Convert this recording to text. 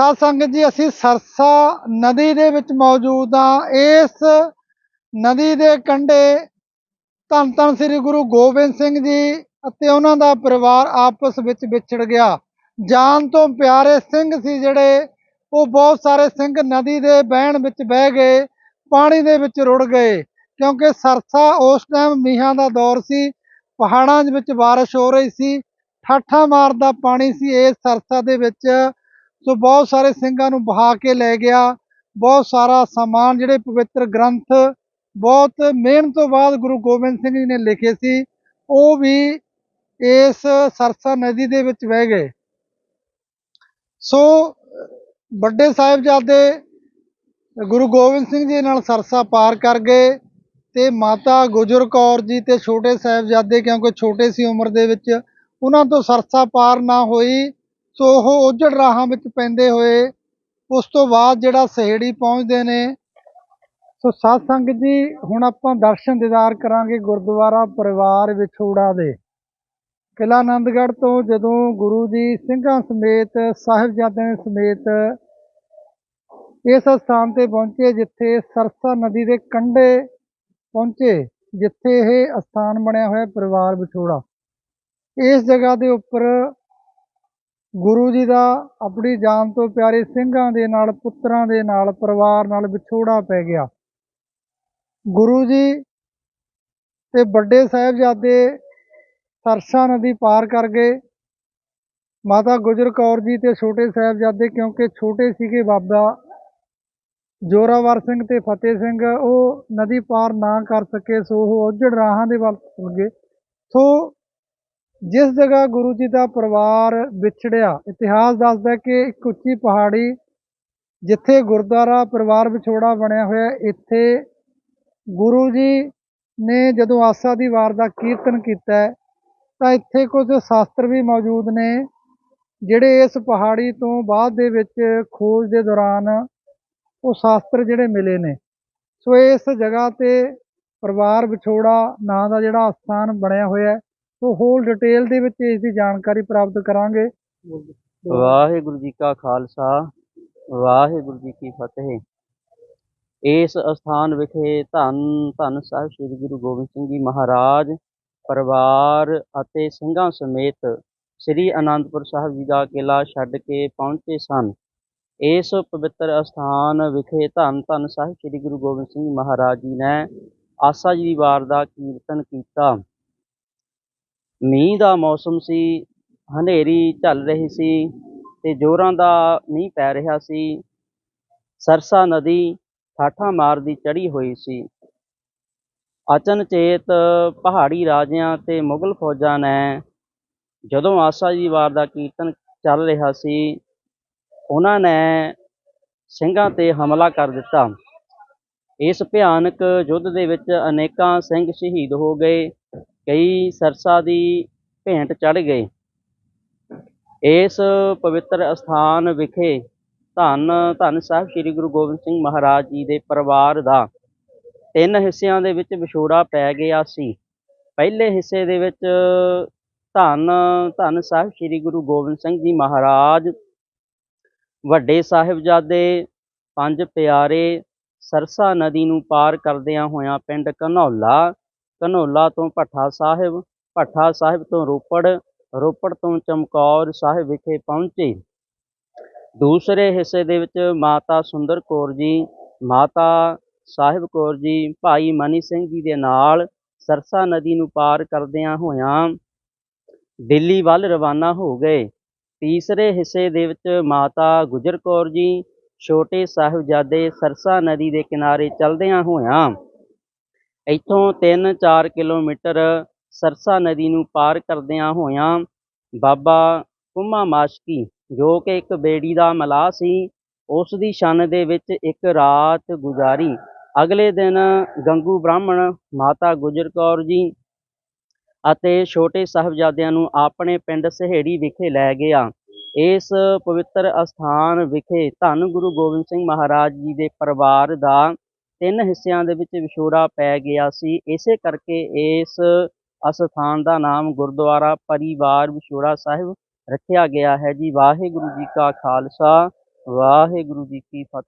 ਸਾਧ ਸੰਗਤ ਜੀ, ਅਸੀਂ ਸਰਸਾ ਨਦੀ ਦੇ ਵਿੱਚ ਮੌਜੂਦ ਹਾਂ। ਇਸ ਨਦੀ ਦੇ ਕੰਢੇ ਧੰਨ ਧੰਨ ਸ੍ਰੀ ਗੁਰੂ ਗੋਬਿੰਦ ਸਿੰਘ ਜੀ ਅਤੇ ਉਹਨਾਂ ਦਾ ਪਰਿਵਾਰ ਆਪਸ ਵਿੱਚ ਵਿਛੜ ਗਿਆ। ਜਾਨ ਤੋਂ ਪਿਆਰੇ ਸਿੰਘ ਸੀ ਜਿਹੜੇ, ਉਹ ਬਹੁਤ ਸਾਰੇ ਸਿੰਘ ਨਦੀ ਦੇ ਬਹਿਣ ਵਿੱਚ ਬਹਿ ਗਏ, ਪਾਣੀ ਦੇ ਵਿੱਚ ਰੁੜ ਗਏ, ਕਿਉਂਕਿ ਸਰਸਾ ਉਸ ਟਾਈਮ ਮੀਂਹਾਂ ਦਾ ਦੌਰ ਸੀ, ਪਹਾੜਾਂ ਦੇ ਵਿੱਚ ਬਾਰਿਸ਼ ਹੋ ਰਹੀ ਸੀ, ਠਾਠਾਂ ਮਾਰਦਾ ਪਾਣੀ ਸੀ। ਇਸ ਸਰਸਾ ਦੇ ਵਿੱਚ ਸੋ ਬਹੁਤ ਸਾਰੇ ਸਿੰਘਾਂ ਨੂੰ ਬਹਾ ਕੇ ਲੈ ਗਿਆ। ਬਹੁਤ ਸਾਰਾ ਸਮਾਨ ਜਿਹੜੇ ਪਵਿੱਤਰ ਗ੍ਰੰਥ, ਬਹੁਤ ਮਿਹਨਤ ਤੋਂ ਬਾਅਦ ਗੁਰੂ ਗੋਬਿੰਦ ਸਿੰਘ ਜੀ ਨੇ ਲਿਖੇ ਸੀ, ਉਹ ਵੀ ਇਸ ਸਰਸਾ ਨਦੀ ਦੇ ਵਿੱਚ ਵਹਿ ਗਏ। ਸੋ ਵੱਡੇ ਸਾਹਿਬਜ਼ਾਦੇ ਗੁਰੂ ਗੋਬਿੰਦ ਸਿੰਘ ਜੀ ਨਾਲ ਸਰਸਾ ਪਾਰ ਕਰ ਗਏ ਤੇ ਮਾਤਾ ਗੁਜਰ ਕੌਰ ਜੀ ਤੇ ਛੋਟੇ ਸਾਹਿਬਜ਼ਾਦੇ, ਕਿਉਂਕਿ ਛੋਟੇ ਸੀ ਉਮਰ ਦੇ ਵਿੱਚ, ਉਹਨਾਂ ਤੋਂ ਸਰਸਾ ਪਾਰ ਨਾ ਹੋਈ। ਸੋ ਉਹ ਉਜੜ ਰਾਹਾਂ ਵਿੱਚ ਪੈਂਦੇ ਹੋਏ ਉਸ ਤੋਂ ਬਾਅਦ ਜਿਹੜਾ ਸਹੇੜੀ ਪਹੁੰਚਦੇ ਨੇ, ਸੋ ਸਾਧ ਸੰਗਤ ਜੀ, ਹੁਣ ਆਪਾਂ ਦਰਸ਼ਨ ਦੀਦਾਰ ਕਰਾਂਗੇ ਗੁਰਦੁਆਰਾ ਪਰਿਵਾਰ ਵਿਛੋੜਾ ਦੇ। ਕਿਲ੍ਹਾ ਆਨੰਦਗੜ੍ਹ ਤੋਂ ਜਦੋਂ ਗੁਰੂ ਜੀ ਸਿੰਘਾਂ ਸਮੇਤ, ਸਾਹਿਬਜ਼ਾਦਿਆਂ ਸਮੇਤ ਇਸ ਸਥਾਨ ਤੇ ਪਹੁੰਚੇ ਜਿੱਥੇ ਸਰਸਾ ਨਦੀ ਦੇ ਕੰਢੇ ਪਹੁੰਚੇ, ਜਿੱਥੇ ਇਹ ਅਸਥਾਨ ਬਣਿਆ ਹੋਇਆ ਪਰਿਵਾਰ ਵਿਛੋੜਾ। ਇਸ ਜਗ੍ਹਾ ਦੇ ਉੱਪਰ ਗੁਰੂ ਜੀ ਦਾ ਆਪਣੀ ਜਾਨ ਤੋਂ ਪਿਆਰੇ ਸਿੰਘਾਂ ਦੇ ਨਾਲ, ਪੁੱਤਰਾਂ ਦੇ ਨਾਲ, ਪਰਿਵਾਰ ਨਾਲ ਵਿਛੋੜਾ ਪੈ ਗਿਆ। ਗੁਰੂ ਜੀ ਤੇ ਵੱਡੇ ਸਾਹਿਬਜ਼ਾਦੇ ਸਰਸਾ ਨਦੀ ਪਾਰ ਕਰ ਗਏ। ਮਾਤਾ ਗੁਜਰ ਕੌਰ ਜੀ ਤੇ ਛੋਟੇ ਸਾਹਿਬਜ਼ਾਦੇ ਕਿਉਂਕਿ ਛੋਟੇ ਸੀਗੇ ਬਾਬਾ ਜੋਰਾਵਰ ਸਿੰਘ ਤੇ ਫਤਿਹ ਸਿੰਘ, ਉਹ ਨਦੀ ਪਾਰ ਨਾ ਕਰ ਸਕੇ, ਸੋ ਉਹ ਉਜੜ ਰਾਹਾਂ ਦੇ ਵੱਲ ਤੁਰ ਗਏ। ਸੋ ਜਿਸ ਜਗ੍ਹਾ ਗੁਰੂ ਜੀ ਦਾ ਪਰਿਵਾਰ ਵਿਛੜਿਆ, ਇਤਿਹਾਸ ਦੱਸਦਾ ਕਿ ਇੱਕ ਉੱਚੀ ਪਹਾੜੀ ਜਿੱਥੇ ਗੁਰਦੁਆਰਾ ਪਰਿਵਾਰ ਵਿਛੋੜਾ ਬਣਿਆ ਹੋਇਆ, ਇੱਥੇ ਗੁਰੂ ਜੀ ਨੇ ਜਦੋਂ ਆਸਾ ਦੀ ਵਾਰ ਦਾ ਕੀਰਤਨ ਕੀਤਾ, ਤਾਂ ਇੱਥੇ ਕੁਝ ਸ਼ਾਸਤਰ ਵੀ ਮੌਜੂਦ ਨੇ, ਜਿਹੜੇ ਇਸ ਪਹਾੜੀ ਤੋਂ ਬਾਅਦ ਦੇ ਵਿੱਚ ਖੋਜ ਦੇ ਦੌਰਾਨ ਉਹ ਸ਼ਾਸਤਰ ਜਿਹੜੇ ਮਿਲੇ ਨੇ। ਸੋ ਇਸ ਜਗ੍ਹਾ ਤੇ ਪਰਿਵਾਰ ਵਿਛੋੜਾ ਨਾਂ ਦਾ ਜਿਹੜਾ ਸਥਾਨ ਬਣਿਆ ਹੋਇਆ ਸੋ ਹੋਲ ਡਿਟੇਲ ਦੇ ਵਿੱਚ ਇਸ ਦੀ ਜਾਣਕਾਰੀ ਪ੍ਰਾਪਤ ਕਰਾਂਗੇ। ਵਾਹਿਗੁਰੂ ਜੀ ਕਾ ਖਾਲਸਾ, ਵਾਹਿਗੁਰੂ ਜੀ ਕੀ ਫਤਿਹ। ਇਸ ਅਸਥਾਨ ਵਿਖੇ ਧੰਨ ਧੰਨ ਸਾਹਿਬ ਸ੍ਰੀ ਗੁਰੂ ਗੋਬਿੰਦ ਸਿੰਘ ਜੀ ਮਹਾਰਾਜ, ਪਰਿਵਾਰ ਅਤੇ ਸਿੰਘਾਂ ਸਮੇਤ ਸ੍ਰੀ ਅਨੰਦਪੁਰ ਸਾਹਿਬ ਜੀ ਦਾ ਕਿਲਾ ਛੱਡ ਕੇ ਪਹੁੰਚੇ ਸਨ। ਇਸ ਪਵਿੱਤਰ ਅਸਥਾਨ ਵਿਖੇ ਧੰਨ ਧੰਨ ਸਾਹਿਬ ਸ੍ਰੀ ਗੁਰੂ ਗੋਬਿੰਦ ਸਿੰਘ ਜੀ ਮਹਾਰਾਜ ਜੀ ਨੇ ਆਸਾ ਜੀ ਵਾਰ ਦਾ ਕੀਰਤਨ ਕੀਤਾ। ਮੀਂਹ ਦਾ ਮੌਸਮ ਸੀ, ਹਨੇਰੀ ਚੱਲ ਰਹੀ ਸੀ ਤੇ ਜੋਰਾਂ ਦਾ ਮੀਂਹ ਪੈ ਰਿਹਾ ਸੀ। ਸਰਸਾ ਨਦੀ ਠਾਠਾਂ ਮਾਰਦੀ ਚੜੀ ਹੋਈ ਸੀ। ਅਚਨਚੇਤ ਪਹਾੜੀ ਰਾਜਿਆਂ ਤੇ ਮੁਗਲ ਫੌਜਾਂ ਨੇ ਜਦੋਂ ਆਸਾ ਜੀ ਵਾਰ ਦਾ ਕੀਰਤਨ ਚੱਲ ਰਿਹਾ ਸੀ, ਉਹਨਾਂ ਨੇ ਸਿੰਘਾਂ ਤੇ ਹਮਲਾ ਕਰ ਦਿੱਤਾ। ਇਸ ਭਿਆਨਕ ਯੁੱਧ ਦੇ ਵਿੱਚ ਅਨੇਕਾਂ ਸਿੰਘ ਸ਼ਹੀਦ ਹੋ ਗਏ। ਕਈ ਸਰਸਾ ਦੀ ਭੇਂਟ ਚੜ ਗਏ। ਇਸ ਪਵਿੱਤਰ ਅਸਥਾਨ ਵਿਖੇ ਧੰਨ ਧੰਨ ਸਾਹਿਬ ਸ੍ਰੀ ਗੁਰੂ ਗੋਬਿੰਦ ਸਿੰਘ ਮਹਾਰਾਜ ਜੀ ਦੇ ਪਰਿਵਾਰ ਦਾ ਤਿੰਨ ਹਿੱਸਿਆਂ ਦੇ ਵਿੱਚ ਵਿਛੋੜਾ ਪੈ ਗਿਆ ਸੀ। ਪਹਿਲੇ ਹਿੱਸੇ ਦੇ ਵਿੱਚ ਧੰਨ ਧੰਨ ਸਾਹਿਬ ਸ੍ਰੀ ਗੁਰੂ ਗੋਬਿੰਦ ਸਿੰਘ ਜੀ ਮਹਾਰਾਜ, ਵੱਡੇ ਸਾਹਿਬਜ਼ਾਦੇ, ਪੰਜ ਪਿਆਰੇ ਸਰਸਾ ਨਦੀ ਨੂੰ ਪਾਰ ਕਰਦਿਆਂ ਹੋਇਆਂ ਪਿੰਡ ਘਨੌਲਾ ਘਨੌਲਾ ਤੋਂ ਭੱਠਾ ਸਾਹਿਬ ਭੱਠਾ ਸਾਹਿਬ ਤੋਂ ਰੋਪੜ ਰੋਪੜ ਤੋਂ ਚਮਕੌਰ ਸਾਹਿਬ ਵਿਖੇ ਪਹੁੰਚੇ। ਦੂਸਰੇ ਹਿੱਸੇ ਦੇ ਵਿੱਚ ਮਾਤਾ ਸੁੰਦਰ ਕੌਰ ਜੀ, ਮਾਤਾ ਸਾਹਿਬ ਕੌਰ ਜੀ, ਭਾਈ ਮਨੀ ਸਿੰਘ ਜੀ ਦੇ ਨਾਲ ਸਰਸਾ ਨਦੀ ਨੂੰ ਪਾਰ ਕਰਦਿਆਂ ਹੋਇਆਂ ਦਿੱਲੀ ਵੱਲ ਰਵਾਨਾ ਹੋ ਗਏ। ਤੀਸਰੇ ਹਿੱਸੇ ਦੇ ਵਿੱਚ ਮਾਤਾ ਗੁਜਰ ਕੌਰ ਜੀ, ਛੋਟੇ ਸਾਹਿਬਜ਼ਾਦੇ ਸਰਸਾ ਨਦੀ ਦੇ ਕਿਨਾਰੇ ਚਲਦਿਆਂ ਹੋਇਆਂ ਇੱਥੋਂ 3-4 ਕਿਲੋਮੀਟਰ ਸਰਸਾ ਨਦੀ ਨੂੰ ਪਾਰ ਕਰਦਿਆਂ ਹੋਇਆਂ ਬਾਬਾ ਕੁੰਮਾ ਮਾਸ਼ਕੀ ਜੋ ਕਿ ਇੱਕ ਬੇੜੀ ਦਾ ਮਲਾਹ ਸੀ, ਉਸ ਦੀ ਛੰਨ ਦੇ ਵਿੱਚ ਇੱਕ ਰਾਤ ਗੁਜ਼ਾਰੀ। ਅਗਲੇ ਦਿਨ ਗੰਗੂ ਬ੍ਰਾਹਮਣ, ਮਾਤਾ ਗੁਜਰ ਕੌਰ ਜੀ ਅਤੇ ਛੋਟੇ ਸਾਹਿਬਜ਼ਾਦਿਆਂ ਨੂੰ ਆਪਣੇ ਪਿੰਡ ਸਹੇੜੀ ਵਿਖੇ ਲੈ ਗਿਆ। ਇਸ ਪਵਿੱਤਰ ਅਸਥਾਨ ਵਿਖੇ ਧੰਨ ਗੁਰੂ ਗੋਬਿੰਦ ਸਿੰਘ ਮਹਾਰਾਜ ਜੀ ਦੇ ਪਰਿਵਾਰ ਦਾ ਤਿੰਨ ਹਿੱਸਿਆਂ ਦੇ ਵਿੱਚ ਵਿਛੋੜਾ ਪੈ ਗਿਆ ਸੀ। ਇਸੇ ਕਰਕੇ ਇਸ ਅਸਥਾਨ ਦਾ ਨਾਮ ਗੁਰਦੁਆਰਾ ਪਰਿਵਾਰ ਵਿਛੋੜਾ ਸਾਹਿਬ ਰੱਖਿਆ ਗਿਆ ਹੈ। ਜੀ ਵਾਹਿਗੁਰੂ ਜੀ ਕਾ ਖਾਲਸਾ, ਵਾਹਿਗੁਰੂ ਜੀ ਕੀ ਫਤਿਹ।